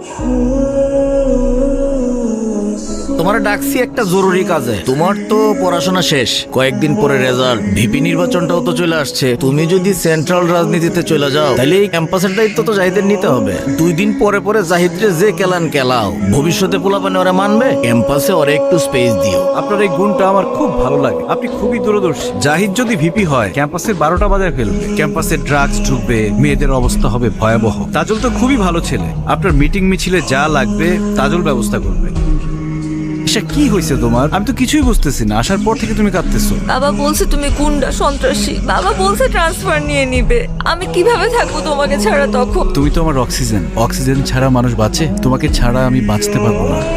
ふ。তোমার ডাকছি একটা জরুরি কাজে। তোমার তো পড়াশোনা শেষ। কয়েকদিন পরে রেজাল্ট ভিপি নির্বাচনটাও তো চলে আসছে। তুমি যদি সেন্ট্রাল রাজনীতিতে চলে যাও তাহলে এই ক্যাম্পাসের দায়িত্ব তো জাহিদের নিতে হবে। দুই দিন পরে পরে জাহিদরে যে কেলান কেলাও। ভবিষ্যতে পোলাপানে ওরা মানবে? ক্যাম্পাসে ওরা একটু স্পেস দিও। আপনার এই গুণটা আমার খুব ভালো লাগে। আপনি খুবই দূরদর্শী। জাহিদ যদি ভিপি হয় ক্যাম্পাসের বারোটা বাজার ফেলবে। ক্যাম্পাসে ড্রাগস ঢুকবে মেয়েদের অবস্থা হবে ভয়াবহ। তাজল তো খুবই ভালো ছেলে। আপনার মিটিং মিছিলে যা লাগবে তাজল ব্যবস্থা করবে। এটা কি হয়েছে তোমার? আমি তো কিছুই বুঝতেছি না। আসার পর থেকে তুমি কাঁদতেছো। বাবা বলছে তুমি গুন্ডা সন্ত্রাসী। বাবা বলছে ট্রান্সফার নিয়ে নিবে। আমি কীভাবে থাকব তোমাকে ছাড়া তখন? তুমি তো আমার অক্সিজেন অক্সিজেন ছাড়া মানুষ বাঁচে? তোমাকে ছাড়া আমি বাঁচতে পারব না।